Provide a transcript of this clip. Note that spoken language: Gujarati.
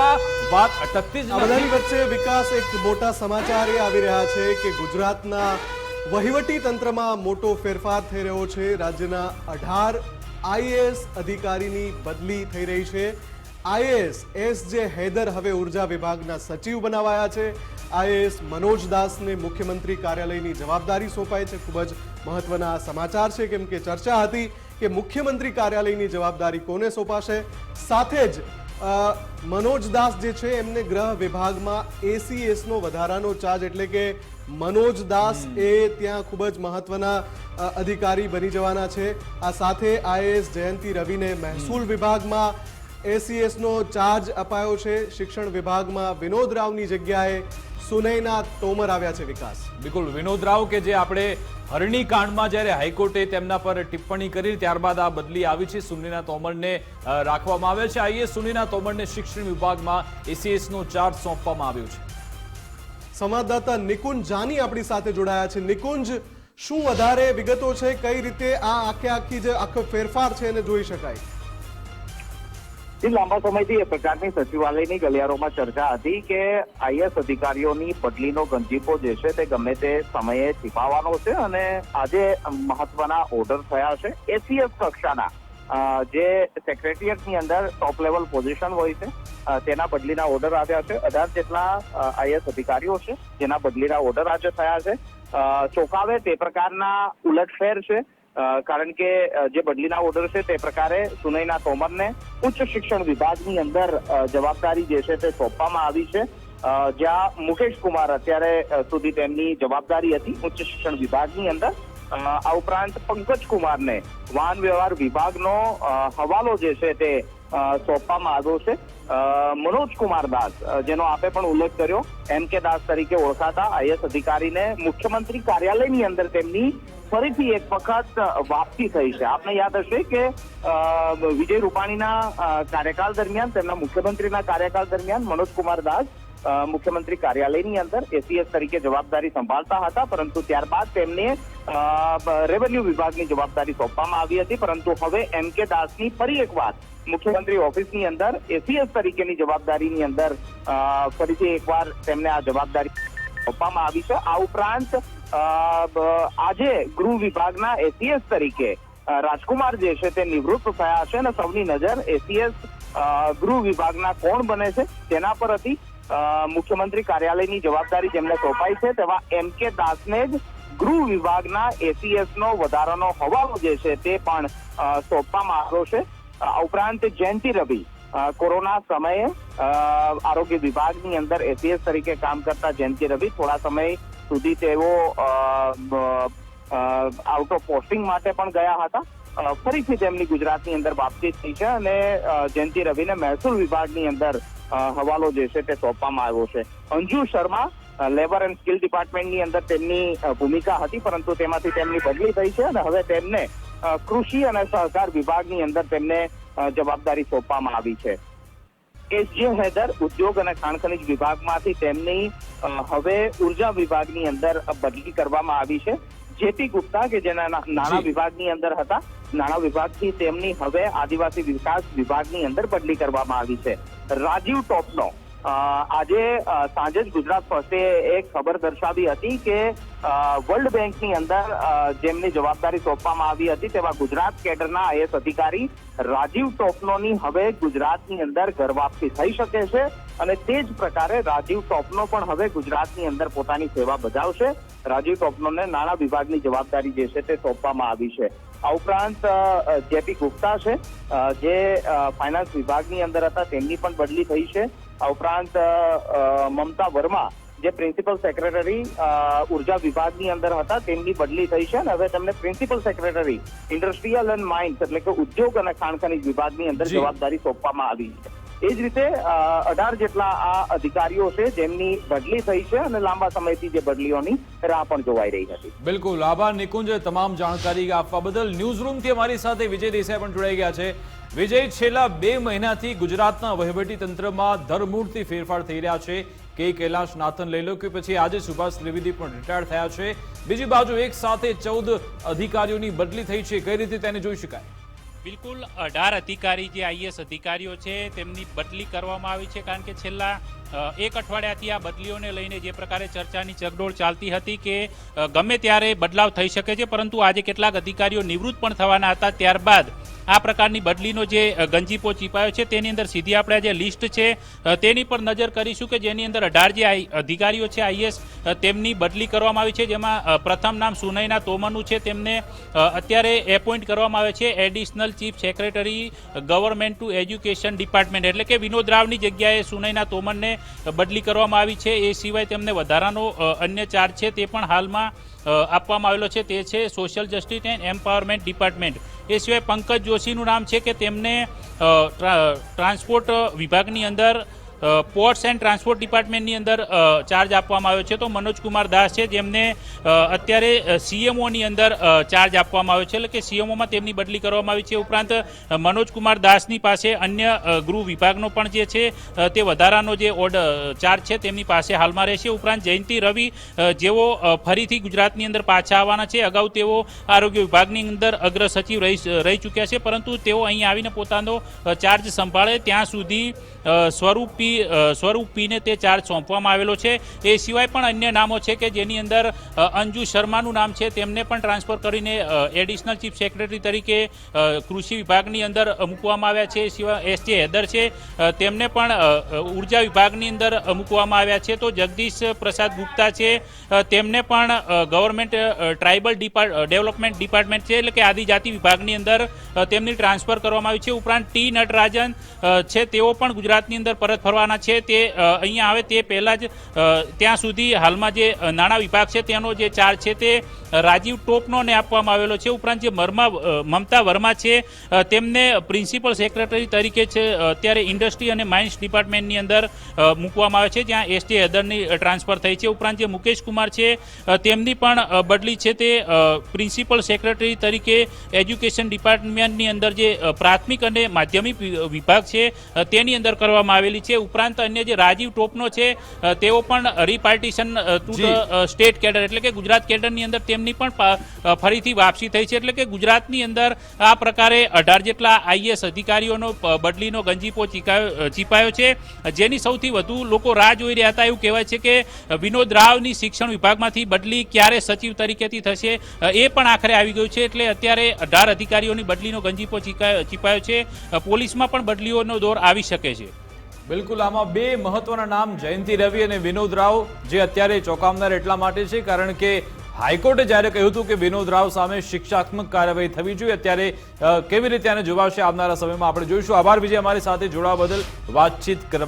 આ વાત અટકતી જ બધાની વચ્ચે વિકાસ એક મોટા સમાચાર એ આવી રહ્યા છે કે ગુજરાતના વહીવટી તંત્રમાં મોટો ફેરફાર થઈ રહ્યો છે. રાજ્યના અઢાર આઈએએસ અધિકારીની બદલી થઈ રહી છે. આઈએએસ એસ જે હૈદર હવે ઊર્જા વિભાગના સચિવ બનાવાયા છે. આઈએએસ મનોજ દાસને મુખ્યમંત્રી કાર્યાલયની જવાબદારી સોંપાઈ છે. ખૂબ જ મહત્વના આ સમાચાર છે. કેમ કે ચર્ચા હતી કે મુખ્યમંત્રી કાર્યાલયની જવાબદારી કોને સોંપાશે? સાથે જ મનોજ દાસ જે છે એમને ગ્રહ વિભાગમાં એસીએસ નો વધારાનો ચાર્જ એટલે કે મનોજ દાસ એ ત્યાં ખૂબ જ મહત્વના અધિકારી બની જવાના છે. આ સાથે આઈએએસ જયંતિ રવિને મહેસૂલ વિભાગમાં એસીએસ નો ચાર્જ અપાયો છે. શિક્ષણ વિભાગમાં વિનોદ રાવની જગ્યાએ સુનૈના તોમર આવ્યા છે વિકાસ. બિલકુલ વિનોદ રાવ કે જે આપણે હરણી કાંડમાં જ્યારે હાઈકોર્ટે તેમના પર ટિપ્પણી કરી ત્યારબાદ આ બદલી આવી છે. સુનીના તોમરને રાખવામાં આવ્યા છે. આઈએ સુનીના તોમરને શિક્ષણ વિભાગમાં એસીએસનો ચાર્જ સોંપવામાં આવ્યો છે. સંવાદદાતા નિકુંજ જાની આપણી સાથે જોડાયા છે. નિકુંજ શું વધારે વિગતો છે? કઈ રીતે આ આખે આખી જે આખો ફેરફાર છે એને જોઈ શકાય? જી લાંબા સમયથી એ પ્રકારની સચિવાલયની ગલિયારોમાં ચર્ચા હતી કે આઈએસ અધિકારીઓની બદલીનો ગંજીફો જે છે તે ગમે તે સમયે છીપાવવાનો છે અને આજે મહત્વના ઓર્ડર થયા છે. એસીએસ કક્ષાના જે સેક્રેટરીએટની અંદર ટોપ લેવલ પોઝિશન હોય છે તેના બદલીના ઓર્ડર આવ્યા છે. અઢાર જેટલા આઈએસ અધિકારીઓ છે, જેના બદલીના ઓર્ડર આજે થયા છે. ચોંકાવે તે પ્રકારના ઉલટફેર છે. કારણ કે જે બદલીના ઓર્ડર છે તે પ્રકારે સુનૈના તોમરને ઉચ્ચ શિક્ષણ વિભાગની અંદર જવાબદારી જે છે તે સોંપવામાં આવી છે. જ્યાં મુકેશ કુમાર અત્યારે સુધી તેમની જવાબદારી હતી ઉચ્ચ શિક્ષણ વિભાગની અંદર. આ ઉપરાંત પંકજ કુમારને વાહન વ્યવહાર વિભાગનો હવાલો જે છે તે સોંપવામાં આવ્યો છે. મનોજ કુમાર દાસ જેનો આપે પણ ઉલ્લેખ કર્યો, એમ કે દાસ તરીકે ઓળખાતા આઈએસ અધિકારીને મુખ્યમંત્રી કાર્યાલયની અંદર તેમની ફરીથી એક વખત વાપસી થઈ છે. આપને યાદ હશે કે વિજય રૂપાણીના કાર્યકાળ દરમિયાન તેમના મુખ્યમંત્રીના કાર્યકાળ દરમિયાન મનોજ કુમાર દાસ મુખ્યમંત્રી કાર્યાલયની અંદર એસીએસ તરીકે જવાબદારી સંભાળતા હતા, પરંતુ ત્યારબાદ તેમને રેવન્યુ વિભાગની જવાબદારી સોંપવામાં આવી હતી, પરંતુ હવે એમ કે દાસની ફરી એકવાર મુખ્યમંત્રી ઓફિસની અંદર એસીએસ તરીકેની જવાબદારીની અંદર ફરીથી એકવાર તેમને આ જવાબદારી સોંપવામાં આવી છે. આ ઉપરાંત આજે ગૃહ વિભાગના એસીએસ તરીકે રાજકુમાર જે છે તે નિવૃત્ત થયા છે અને સૌની નજર એસીએસ ગૃહ વિભાગના કોણ બને છે તેના પર હતી. મુખ્યમંત્રી કાર્યાલયની જવાબદારી જેમને સોંપાઈ છે, તેવા એમ કે દાસને જ ગૃહ વિભાગના એસીએસ નો વધારાનો હવાલો જે છે તે પણ સોંપવામાં આવ્યો છે. આ ઉપરાંત જયંતિ રવિ કોરોના સમયે આરોગ્ય વિભાગની અંદર એસીએસ તરીકે કામ કરતા જયંતિ રવિ થોડા સમય સુધી તેઓ આઉટ ઓફ પોસ્ટિંગ માટે પણ ગયા હતા. ફરીથી તેમની ગુજરાતની અંદર વાપસી થઈ છે અને જયંતિ રવિને મહેસૂલ વિભાગની અંદર હવાલો જે છે તે સોંપવામાં આવ્યો છે. Anju Sharma labour and skill ડિપાર્ટમેન્ટની અંદર તેમની ભૂમિકા હતી પરંતુ તેમાંથી તેમની બદલી થઈ છે અને હવે તેમને કૃષિ અને સહકાર વિભાગની અંદર તેમને જવાબદારી સોંપવામાં આવી છે. એસજે હૈદર ઉદ્યોગ અને ખાણ ખનિજ વિભાગમાંથી તેમની હવે ઊર્જા વિભાગની અંદર બદલી કરવામાં આવી છે. જેપી ગુપ્તા કે જેના નાણાં વિભાગની અંદર હતા નાણાં વિભાગથી તેમની હવે આદિવાસી વિકાસ વિભાગની અંદર બદલી કરવામાં આવી છે. રાજીવ ટોપનો. આજે સાંજે જ ગુજરાત ફર્સ્ટે એક ખબર દર્શાવી હતી કે વર્લ્ડ બેંકની અંદર જેમની જવાબદારી સોંપવામાં આવી હતી તેવા ગુજરાત કેડરના આઈએસ અધિકારી રાજીવ ટોપનોની હવે ગુજરાતની અંદર ઘરવાપસી થઈ શકે છે અને તે જ પ્રકારે રાજીવ ટોપનો પણ હવે ગુજરાતની અંદર પોતાની સેવા બજાવશે. રાજીવ ટોપનોને નાણાં વિભાગની જવાબદારી જે છે તે સોંપવામાં આવી છે. આ ઉપરાંત જેપી ગુપ્તા છે જે ફાઇનાન્સ વિભાગની અંદર હતા તેમની પણ બદલી થઈ છે. આ ઉપરાંત મમતા વર્મા જે પ્રિન્સિપલ સેક્રેટરી ઊર્જા વિભાગની અંદર હતા તેમની બદલી થઈ છે અને હવે તેમને principal secretary industrial and mines એટલે કે ઉદ્યોગ અને ખાણ ખનિજ વિભાગની અંદર જવાબદારી સોંપવામાં આવી છે. એ જ રીતે અઢાર જેટલા આ અધિકારીઓ છે, જેમની બદલી થઈ છે અને લાંબા સમયથી જે બદલીઓની રાહ પણ જોવાઈ રહી હતી. બિલકુલ. આભાર નિકુંજ તમામ જાણકારી આપવા બદલ. ન્યૂઝ રૂમથી અમારી સાથે વિજય દેસાઈ પણ જોડાઈ ગયા છે. વિજય, છેલ્લા બે મહિનાથી ગુજરાતના વહીવટી તંત્રમાં ધરમૂળથી ફેરફાર થઈ રહ્યા છે. કે કૈલાશ નાથન લઈ લો કે પછી આજે સુભાષ ત્રિવેદી પણ રિટાયર થયા છે. બીજી બાજુ એક સાથે ચૌદ અધિકારીઓની બદલી થઈ છે. કઈ રીતે તેને જોઈ શકાય? બિલકુલ અઢાર અધિકારી જે આઈએસ અધિકારીઓ છે, તેમની બદલી કરવામાં આવી છે કારણ કે છેલ્લા એક અઠવાડિયાથી આ બદલીઓને લઈને જે પ્રકારે ચર્ચાની ચગડોળ ચાલતી હતી કે ગમે ત્યારે બદલાવ થઈ શકે છે, પરંતુ આજે કેટલાક અધિકારીઓ નિવૃત્ત પણ થવાના હતા, ત્યારબાદ આ પ્રકારની બદલીનો જે ગંજીપો ચીપાયો છે, તેની અંદર સીધી આપણે જે લિસ્ટ છે. તેની પર નજર કરીશું કે જેની અંદર અઢાર જે અધિકારીઓ છે આઈએસ તેમની બદલી કરવામાં આવી છે. જેમાં પ્રથમ નામ સુનયના તોમરનું છે. તેમને અત્યારે એપોઇન્ટ કરવામાં આવે છે additional chief secretary, government to education department. એટલે કે વિનોદ રાવની જગ્યાએ સુનયના તોમરને બદલી કરવામાં આવી છે. એ સિવાય તેમને વધારાનો અન્ય ચાર્જ છે. તે પણ હાલમાં આપવામાં આવેલો છે તે છે social justice and empowerment department એ સિવાય પંકજ જોશીનું નામ છે કે તેમને ટ્રાન્સપોર્ટ વિભાગની અંદર પોર્ટ્સ એન્ડ ટ્રાન્સપોર્ટ ડિપાર્ટમેન્ટની અંદર ચાર્જ આપવામાં આવ્યો છે. તો મનોજકુમાર દાસ છે જેમને અત્યારે સીએમઓની અંદર ચાર્જ આપવામાં આવ્યો છે. એટલે કે સીએમઓમાં તેમની બદલી કરવામાં આવી છે. ઉપરાંત મનોજકુમાર દાસની પાસે અન્ય ગૃહ વિભાગનો પણ જે છે તે વધારાનો જે ઓર્ડર ચાર્જ છે તેમની પાસે હાલમાં રહેશે. ઉપરાંત જયંતિ રવિ જેઓ ફરીથી ગુજરાતની અંદર પાછા આવવાના છે. અગાઉ તેઓ આરોગ્ય વિભાગની અંદર અગ્ર સચિવ રહી રહી ચૂક્યા છે. પરંતુ તેઓ અહીં આવીને પોતાનો ચાર્જ સંભાળે. ત્યાં સુધી અ, સ્વરૂપી સ્વરૂપીને તે ચાર્જ સોંપવામાં આવેલો છે. એ સિવાય પણ અન્ય નામો છે કે જેની અંદર અંજુ શર્માનું નામ છે. તેમને પણ ટ્રાન્સફર કરીને એડિશનલ ચીફ સેક્રેટરી તરીકે કૃષિ વિભાગની અંદર મૂકવામાં આવ્યા છે. સિવાય એસ જે હેદર છે તેમને પણ ઊર્જા વિભાગની અંદર મૂકવામાં આવ્યા છે. તો જગદીશ પ્રસાદ ગુપ્તા છે. તેમને પણ ગવર્મેન્ટ ટ્રાઇબલ ડેવલપમેન્ટ ડિપાર્ટમેન્ટ છે. એટલે કે આદિજાતિ વિભાગની અંદર તેમની ટ્રાન્સફર કરવામાં આવી છે. ઉપરાંત ટી નટરાજન છે. તેઓ પણ ગુજરાતની અંદર પરત ફરવાના છે તે અહીંયા આવે તે પહેલાં જ ત્યાં સુધી હાલમાં જે નાણાં વિભાગ છે તેનો જે ચાર્જ છે તે રાજીવ ટોપનોને આપવામાં આવેલો છે. ઉપરાંત જે મરમા મમતા વર્મા છે તેમને પ્રિન્સિપલ સેક્રેટરી તરીકે છે અત્યારે ઇન્ડસ્ટ્રી અને માઇન્સ ડિપાર્ટમેન્ટની અંદર મૂકવામાં આવે છે, જ્યાં એસ ટી હદરની ટ્રાન્સફર થઈ છે. ઉપરાંત જે મુકેશ કુમાર છે તેમની પણ બદલી છે તે પ્રિન્સિપલ સેક્રેટરી તરીકે એજ્યુકેશન ડિપાર્ટમેન્ટની અંદર જે પ્રાથમિક અને માધ્યમિક વિભાગ છે તેની અંદર કરવામાં આવેલી છે. ઉપરાંત અન્ય જે રાજીવ ટોપનો છે તેઓ પણ repatriation to the state cadre એટલે કે ગુજરાત કેડરની અંદર તેમની પણ ફરીથી વાપસી થઈ છે. એટલે કે ગુજરાતની અંદર આ પ્રકારે અઢાર જેટલા આઈએસ અધિકારીઓનો બદલીનો ગંજીપો ચીકાયો ચીપાયો છે. જેની સૌથી વધુ લોકો રાહ જોઈ રહ્યા હતા એવું કહેવાય છે કે વિનોદ રાવની શિક્ષણ વિભાગમાંથી બદલી ક્યારે સચિવ તરીકેથી થશે એ પણ આખરે આવી ગયું છે. એટલે અત્યારે અઢાર અધિકારીઓની બદલીનો ગંજીપો ચીપાયો છે. પોલીસમાં પણ બદલીઓનો દોર આવી શકે છે. બિલકુલ, આમાં બે મહત્વના નામ જયંતિ રવિ અને વિનોદ રાવ જે અત્યારે ચોંકાવનાર એટલા માટે છે, કારણ કે હાઈકોર્ટે જ્યારે કહ્યું હતું કે વિનોદ રાવ સામે શિક્ષાત્મક કાર્યવાહી થવી જોઈએ અત્યારે કેવી રીતે આને જોવાશે આવનારા સમયમાં આપણે જોઈશું. આભાર, વિજય, અમારી સાથે જોડાવા બદલ વાતચીત કરવા